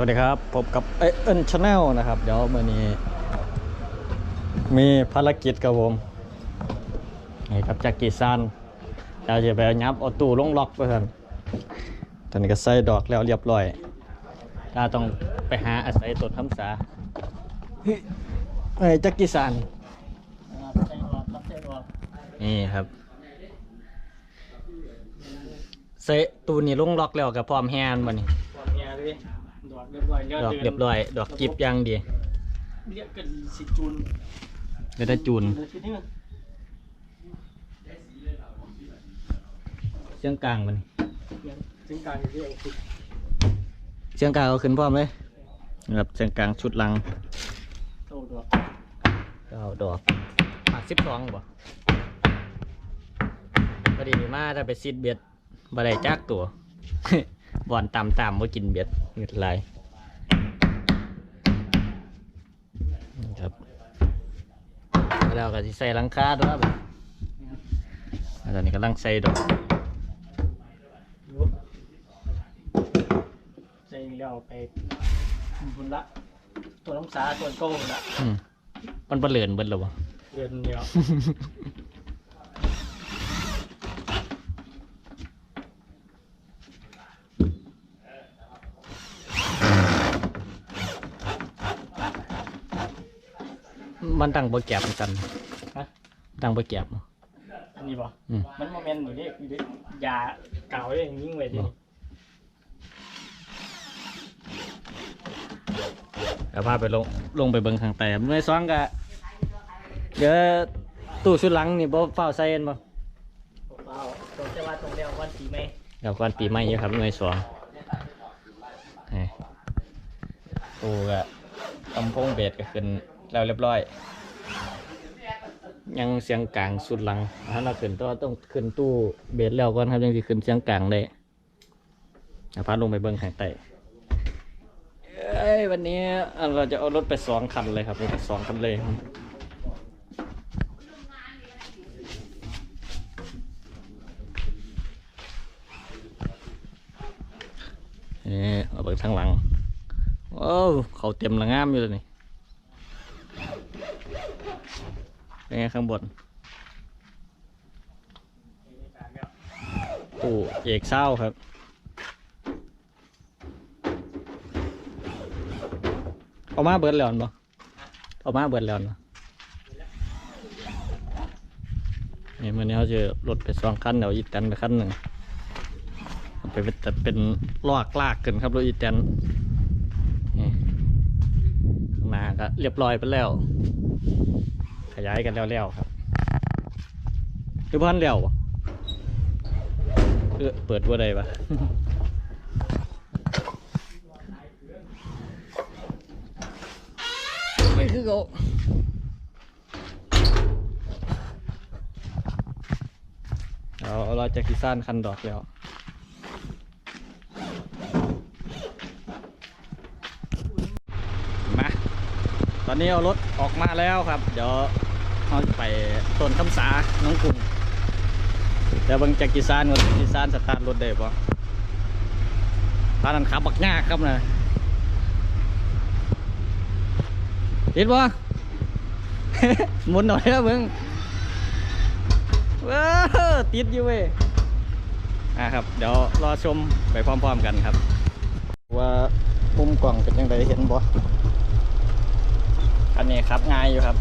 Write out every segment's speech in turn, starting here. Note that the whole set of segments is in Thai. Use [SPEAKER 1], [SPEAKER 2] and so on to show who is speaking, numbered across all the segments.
[SPEAKER 1] สวัสดีครับพบกับเอ็นชาแนลนะครับ เดี๋ยวมื่อนี้มีภารกิจกับผมนี่ครับจากกีซานเราจะไปยับเอาตู้ลงล็อกไปกันตอนนี้ก็ใส่ดอกแล้วเรียบร้อยถ้าต้องไปหาอาศัยต้นคำสาไอ้จักกีซานนี่ครับใส่ตู้นี้ลงล็อกแล้วกับพร้อมแฮนด์บ่นี่
[SPEAKER 2] ความเฮียเลย อกเรียบร้อย
[SPEAKER 1] ดอกเรียบร้อย ดอกกิบยังดี
[SPEAKER 2] เรียกกันสิจูน
[SPEAKER 1] เดี๋ยวได้จูน
[SPEAKER 2] เลยทีนี้
[SPEAKER 1] เชียงกลางมัน
[SPEAKER 2] ถึงการเรียกคือ
[SPEAKER 1] เชียงกลางเอาขึ้นพร้อมเลยนะครับเชียงกลางชุดลัง
[SPEAKER 2] โตดอก
[SPEAKER 1] เก้าดอกปากสิบสองบ่พอดีมาถ้าไปซิดเบ็ดบ่ได้จักตัว บ่อนตามตามๆบ่กินเบ็ดเงิดไหลายนี่ครับแล้วก็สิใส่หลังคาด้วยครับแล้วตอนนี้กำลังใส่ดอก
[SPEAKER 2] รู้ใส่แล้วไปบุญละ ตัวน้ำสาตัวโก้ละ
[SPEAKER 1] อืมมันบ่เลือนเบิดแล้วบ่
[SPEAKER 2] เดือนเดียว
[SPEAKER 1] มันตั้งบ่แก็บกัน
[SPEAKER 2] ฮะ
[SPEAKER 1] ตั้งบ่แก็บบ่
[SPEAKER 2] อันนี้บ่
[SPEAKER 1] อืม
[SPEAKER 2] มันโมเมนต์อยู่ดิอยู่ดิยาเก่าอย่างยิ่งเลยดิ
[SPEAKER 1] เดี๋ยวพาไปลงลงไปเบิ่งข้างใต้ครับหน่วยสองก็เดี๋ยวตู้ชุดหลังนี่บ่เฝ้าใส่เอ็นบ่
[SPEAKER 2] เปล่าตัวจะว่าตรงเดียววันปีไหม
[SPEAKER 1] เดี๋ยวก่อนปีใหม่อยู่ครับหน่วยสองนี่ตู้ก็ลำโพงเบสก็ขึ้นแล้วเรียบร้อย ยังเสียงกลางสุดหลังถ้าเราขึ้นต้องต้องขึ้นตู้เบสแล้วก่อนครับยังสิขึ้นเสียงกลางได้เดี๋ยพาลงไปเบิ่งข้างใต้เอ้ยวันนี้เราจะเอารถไปสองคันเลยครับสองคันเลยนี่เอาไปทางหลังโอ้วเขาเต็มละงามอยู่เลยนี่เป็น ไงข้างบนตู้เอกเศร้าครับ เอามาเบิร์ดแล้วบ่เอามาเบิร์ดแล้วบ่นี่มันนี้เขาจะรถไปสองคันเดี๋ยวอีกกันไปคันหนึ่งไปเป็นแต่เป็นลอกลากขึ้นครับรถอีแตนนี่ข้างหน้าก็เรียบร้อยไปแล้ว ยายกันแล้วแล้วครับคือพันแล้วบ่เออเปิดว่าใดปะไม่คือเขาเราเราจะกิซ่านคันดอกแล้วมาตอนนี้เอารถออกมาแล้วครับ เดี๋ยว เราจะไปต้นคำสาน้องกรุงเดี๋ยวเบิ่งจากกีซานก่อนกีซานสตาร์ทรถได้ปะพานันขับบักยากครับนะเติดปะหมุนหน่อยนะมึงว้าติดอยู่เว้ยอะครับ เดี๋ยวรอชมไปพร้อมๆกันครับ ว่ามุมกล่องเป็นยังไงเห็นบ่อันนี้ครับง่ายอยู่ครับ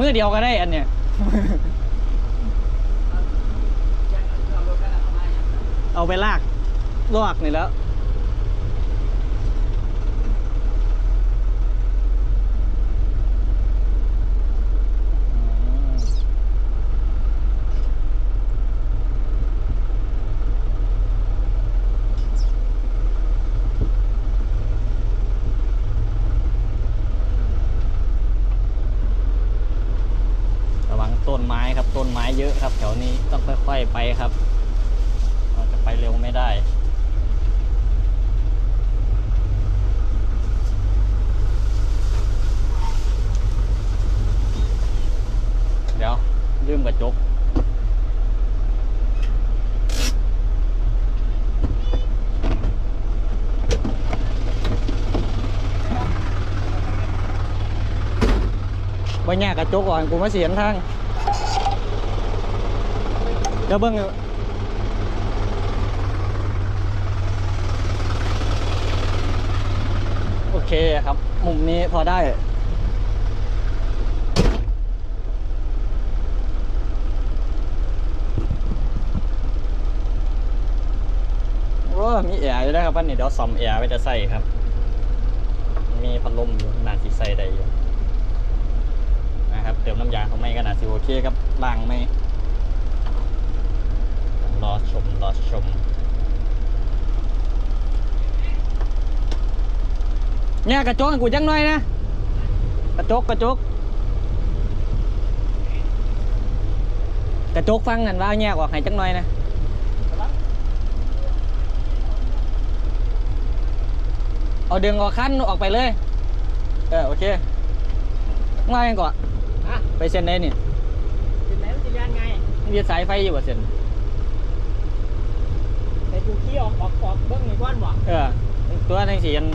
[SPEAKER 1] มือเดียวก็ได้อันเนี้ยเอาไปลากลอกนี่แล้ว ระวังต้นไม้ครับต้นไม้เยอะครับ แถวนี้ต้องค่อย ๆ ไปครับเราจะไปเร็วไม่ได้อลืมกระจกว่าแง่กระจกก่อนกูมาเสียนทาง ดี๋ยวเบิ้งโอเคครับ มุมนี้พอได้โอ้มีแอร์อยู่แล้วครับวันนี้เดี๋ยวซ่อมแอร์ไว้จะใส่ครับ มีพัดลมอยู่นาสิใส่ได้อยู่นะครับเติมน้ำยาเขาไม่ก็นาสิโอเคครับล้างไม่ รอชม รอชม เนี่ยกระจกให้กูจังหน่อยนะ กระจกกระจกกระจกฟังกันว่าแยกออกให้จังหน่อยนะเอาดึงออกขั้นออกไปเลย เออโอเคง่ายก่อน
[SPEAKER 2] ฮะ
[SPEAKER 1] ไปเซ็นได้นี่
[SPEAKER 2] เป็นไหนมันจะเรียนไง
[SPEAKER 1] มีสายไฟอยู่บ่เซ็น
[SPEAKER 2] ไอ้ กูขี้ออกออกออกเบิ้งในก้อนบ่
[SPEAKER 1] เออตัวทั้งสีอัน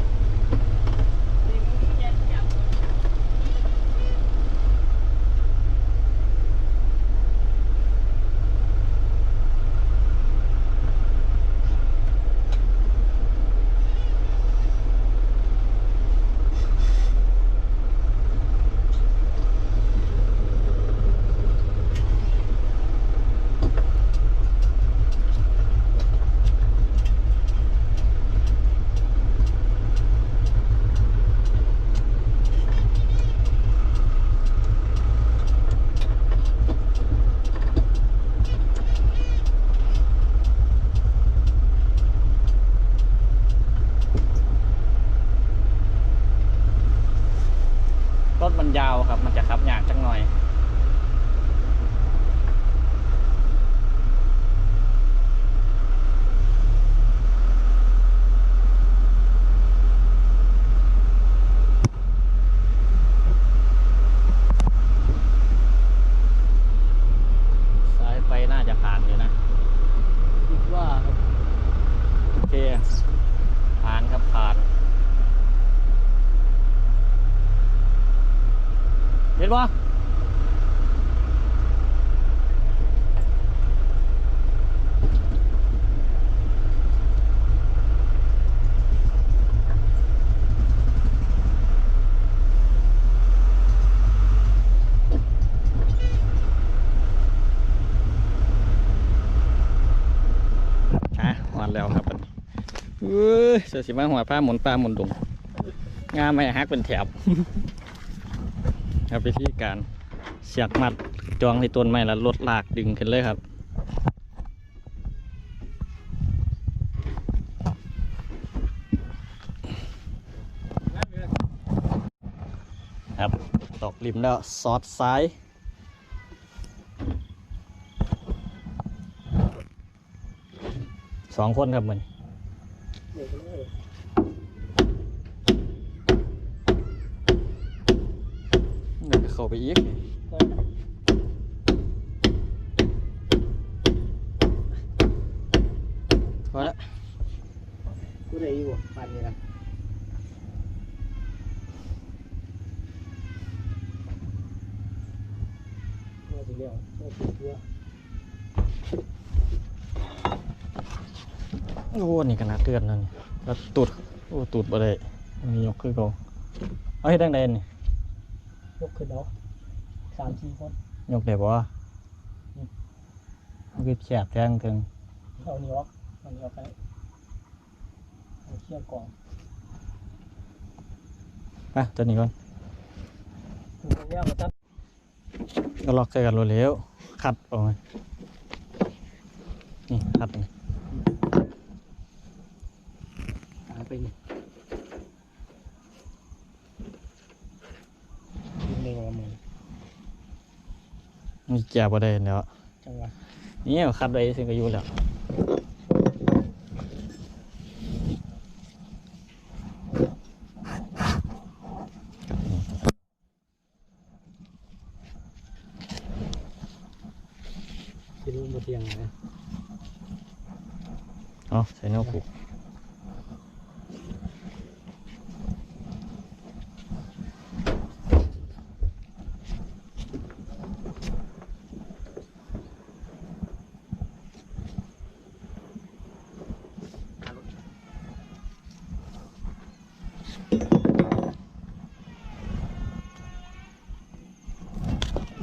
[SPEAKER 1] รถมันยาวครับ มันจะขับยากจังหน่อย สายไฟน่าจะผ่านอยู่นะ คิดว่าครับ โอเค ผ่านครับผ่าน เห็นปะอะวันแล้วครับอันนี้เอ้ยเสือสิมาหัวป้าหมุนป้าหมุนดงงามไหมฮักเป็นแถบครับวิธีการเสียกมัดจองที่ต้นไม้แล้วลดลากดึงขึ้นเลยครับครับตอกริมแล้วซอดซ้ายสองคนครับมัน
[SPEAKER 2] เดี๋ยวไปเลย
[SPEAKER 1] เดี๋ยวเข้าไปอี
[SPEAKER 2] ก
[SPEAKER 1] พอละ
[SPEAKER 2] กูได้อยู่ปันนี่ละว่าจะเลี้ยวว่าจะเลี้ยว
[SPEAKER 1] โอ้นี่ขนาดเตือนแล้วนี่แล้วตูดโอ้ตูดบ่ได้มียกคือเขาเอาให้ดังใดนี่
[SPEAKER 2] ยกขึ้นเนาะสามสี่คน
[SPEAKER 1] ยกได้บ่มันคือแฉบแทงถึง
[SPEAKER 2] เอานี่ออกเอานี่ออกไปเอาเชี่ยกล่อง
[SPEAKER 1] ไปตัวนี้ก่อน
[SPEAKER 2] ถึงจะเลี้ยวมาตัด
[SPEAKER 1] ก็ล็อกใส่กันรวดเร็วคัดออกมานี่คัดนี่
[SPEAKER 2] หาไปนี่ยิงเร็วละมือ
[SPEAKER 1] มีแจบบ่ได้แล้ว
[SPEAKER 2] จังหวะ
[SPEAKER 1] นี่คัดไว้ซึ่งก็อยู่แล้ว
[SPEAKER 2] สิรู้บ่เที่ยงนะ
[SPEAKER 1] เอาใส่แนวผูก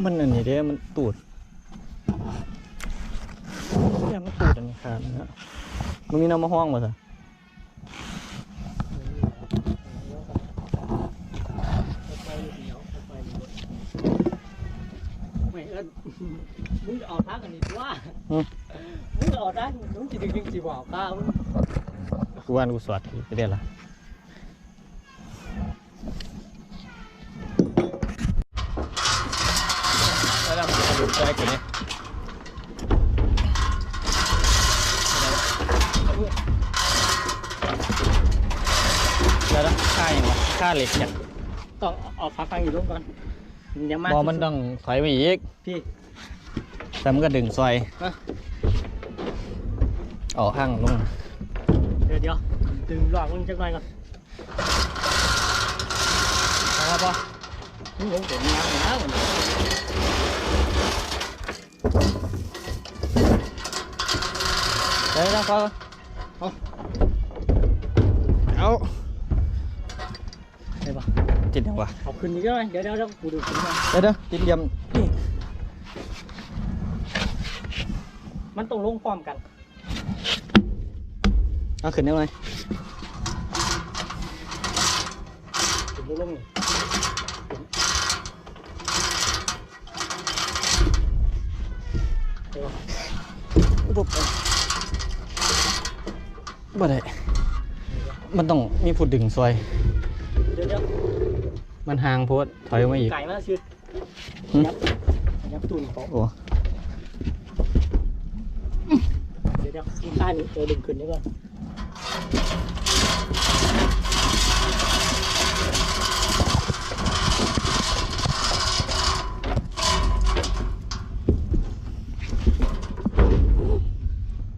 [SPEAKER 1] มันอันนี้เด้มันตูดเนี่ยมันตูดอันนี้ขาดนะมึงมีน้ำมาห้องมาสิ
[SPEAKER 2] ไม่เอิ้นมึงเอาทางอันนี้ตัวมึงเอาทางมึงสิดึงดึงสิบ่เอาข้าวมึง
[SPEAKER 1] กูว่านกูสวดไปเรียนละแล้ว เราจะดูใจกันเนี่แล้วค่าอย่างวะค่าเหล็กอย่าง
[SPEAKER 2] ต้องเอาฟักฟังอยู่ร่วมก่อนยังมา
[SPEAKER 1] บอมันต้องถอยไปอีก
[SPEAKER 2] พี่
[SPEAKER 1] แต่มันก็ดึงซอย
[SPEAKER 2] ฮะ
[SPEAKER 1] ออกข้างลง
[SPEAKER 2] เดี๋ยวเดี๋ยวดึงหลอกมึงจักหน่อยก่อน
[SPEAKER 1] พอพอ
[SPEAKER 2] มึงลงถึงน้ำแล้ว
[SPEAKER 1] เดี๋ยวนะพอเอาเอา
[SPEAKER 2] ได้ปะ
[SPEAKER 1] ติดยังวะ
[SPEAKER 2] เอาขึ้ นอีกแล้วเดี๋ยวเดี๋ยวเดี๋ยวกูดูขึ้นมา
[SPEAKER 1] เดี๋ยวเดี๋ยวติดเหลี่ยมนี่
[SPEAKER 2] มันต้องลงพร้อมกัน
[SPEAKER 1] เอาขึ้นได้ไหม
[SPEAKER 2] ถึงลงนี่เดี๋ยว
[SPEAKER 1] ปุ๊บ บ่ได้ มันต้องมีผู้ดึงซอย
[SPEAKER 2] เดี๋ยวเดี๋ยว
[SPEAKER 1] มันห่างโพดถอยออกมาอีก
[SPEAKER 2] ไก่มาชื่อ
[SPEAKER 1] หึ
[SPEAKER 2] ยับยับตุนเขา
[SPEAKER 1] โอ้
[SPEAKER 2] เดี๋ยวเดี๋ยวมึงใต้นี่เดี๋ยวดึงขึ้นนี่ก่อน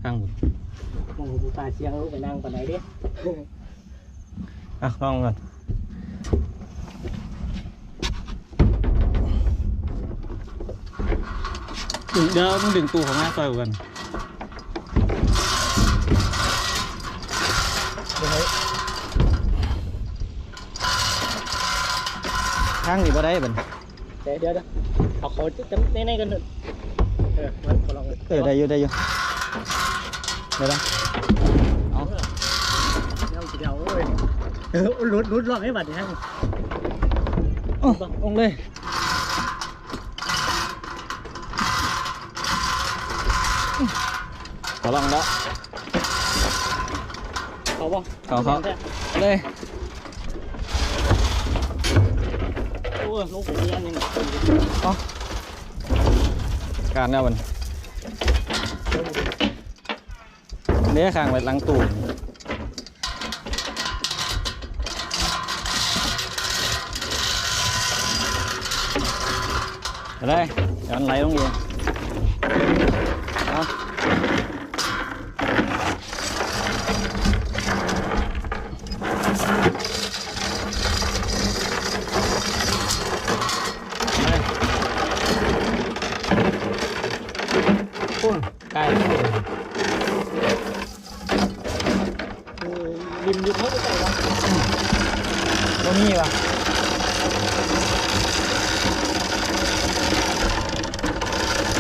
[SPEAKER 1] ข้างบน
[SPEAKER 2] มองดูตาเสียงลูกไปนั่งปานไหนดิ
[SPEAKER 1] อะลองก่อนดึงเดี๋ยวมึงดึงตู้ของแม่ซอยกูกัน
[SPEAKER 2] เดี๋ยวให้
[SPEAKER 1] ข้างนี้บ่ได้บัน
[SPEAKER 2] เดี๋ยวเดี๋ยวเดี๋ยวเอาเขาจะจะแน่ๆกันเถอะเออมันขอลองเลย
[SPEAKER 1] เออได้อยู่ได้อยู่เดี๋ยวนะเอา
[SPEAKER 2] เดี๋ยวเดี๋ยวโอ้ย เออรุดรุดลองให้บัดนี้ฮะ
[SPEAKER 1] เอาลงเลยขอลองแล้ว
[SPEAKER 2] เขาบ่
[SPEAKER 1] เขาเขาเลย
[SPEAKER 2] โอ้ยลูกผมยังยัง
[SPEAKER 1] การแล้วมันเนี้ยข้างไว้หลังตู้เอาได้ เดี๋ยวมันไหลลงเองเอาไปพุ่น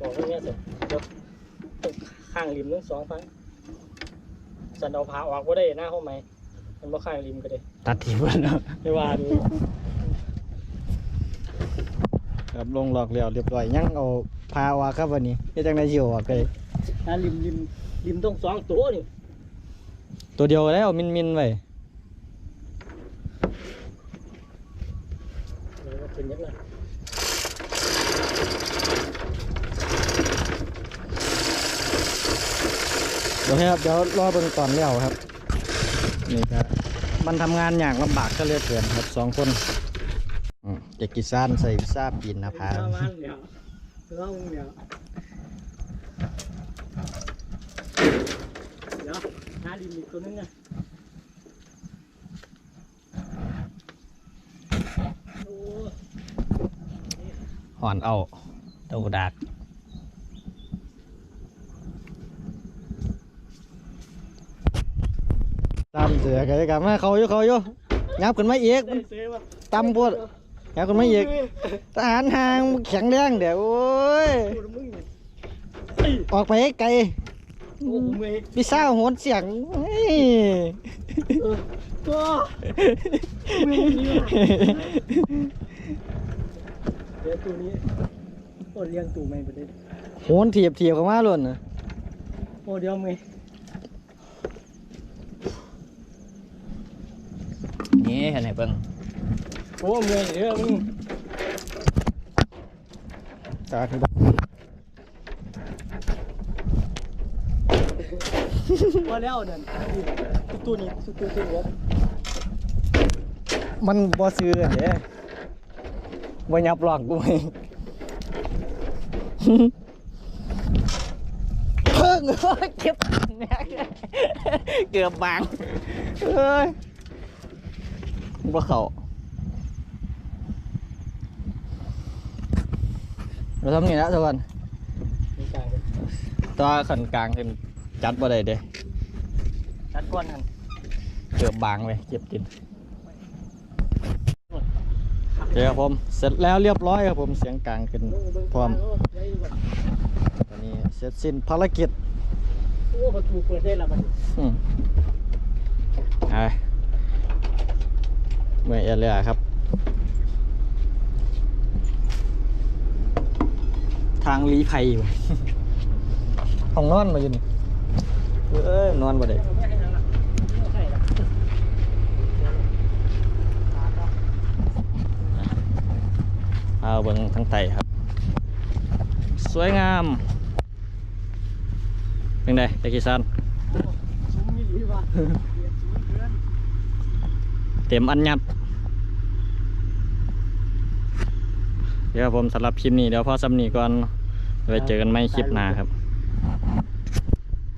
[SPEAKER 2] เออริมริมเขาไปใส่วะ
[SPEAKER 1] บ่มีวะเฮ้ย
[SPEAKER 2] ข้าริม
[SPEAKER 1] อืม
[SPEAKER 2] มันเยอะแน่นบ่
[SPEAKER 1] ในโพสต์
[SPEAKER 2] บอกว่าเนี่ยสิเดี๋ยวข้างริมทั้งสองฝั่งสันเอาผาออกก็ได้หน้าห้องไหมมันบ่ข้างริมก็ได้
[SPEAKER 1] ตัดทีเพื่อนเนาะ
[SPEAKER 2] ไม่ว่าดู
[SPEAKER 1] ครับลงหลอกเรียวเรียบร้อยยังเอาพาออกครับวันนี้เฮ็ดจังได๋สิเอาออกไป
[SPEAKER 2] อ่าริมริมริมต้องสองตัวนี่
[SPEAKER 1] ตัวเดียวก็ได้เอามินมินๆไว้
[SPEAKER 2] เออเป็นยังไง
[SPEAKER 1] เดี๋ยวให้ครับเดี๋ยวรอเบิ่งตอนแล้วครับ นี่ครับมันทำงานอย่างลำบากก็เลยเกินครับสองคนเด็กกิซานใส่ซ่าปีนนะพา
[SPEAKER 2] มาณเดี๋ยวเล่าเดี๋ยวเดี๋ยวหาริมอีกตัวนึงนะ
[SPEAKER 1] หอนเอาต้าดาก ตามเสือกันเลยกันมาเขาอยู่เขาอยู่งับขึ้นมาอีก
[SPEAKER 2] ได้เซฟอะ
[SPEAKER 1] ตำพวดงับขึ้นมาอีกทหารห่างแข็งแรงเดี๋ยวโอ้ย
[SPEAKER 2] ดูมึงนี่เฮ้ย
[SPEAKER 1] ออกไปให้ไกล
[SPEAKER 2] โอ้เมย์
[SPEAKER 1] พี่สาวโหนเสียงเฮ้ย
[SPEAKER 2] เออตัวเมย์นี่ว่ะเดี๋ยวตัวนี้โอ้เลี้ยงตัวเมย์ไปเลย
[SPEAKER 1] โหนเทียบเทียบเข้ามาล้นนะ
[SPEAKER 2] โอ้เดี๋ยวเมย์
[SPEAKER 1] นี่เห็นไหนเบิ่ง
[SPEAKER 2] โอ้เมย์เดี๋ยวมึง
[SPEAKER 1] ตาที่บ้าน
[SPEAKER 2] มาแล้วนั่นตัวนี้ตัวตัวนี้
[SPEAKER 1] มันบ่ซื้อกันเด้บ่ยับหลอกกูไหมเพิ่งเก็บเนี่ยเกือบบางเอ้ย บ่เข้าเราทำนี่นะทุกคน
[SPEAKER 2] มีการกัน
[SPEAKER 1] ตัวขันกลางขึ้นจัดบ่ได้เด้
[SPEAKER 2] ชัดก้อนกัน
[SPEAKER 1] เกือบบางเลยเก็บกินโอเคครับผม เสร็จแล้วเรียบร้อยครับผมเสียงกลางขึ้นพร้อมตอนนี้เสร็จสิ้นภารกิจ
[SPEAKER 2] โอ้ประตูเปิดได้ละมัน
[SPEAKER 1] อืมไป เมื่อยเอเรือครับ ทางลีภัยอยู่ห้องนอนมาอยู่นี่เอ้ยนอนบ่ได้เอาเบิ่งทั้งไตครับ สวยงามเป็นไงตะกี้ซัน
[SPEAKER 2] ซุ้มนี่ดีว่ะเรียนซุ้มเพื่อน
[SPEAKER 1] เต็มอันยับเดี๋ยวผมสำหรับคลิปนี้เดี๋ยวพอสำนีก่อนไว้เจอกันไม่คลิปหน้าครับ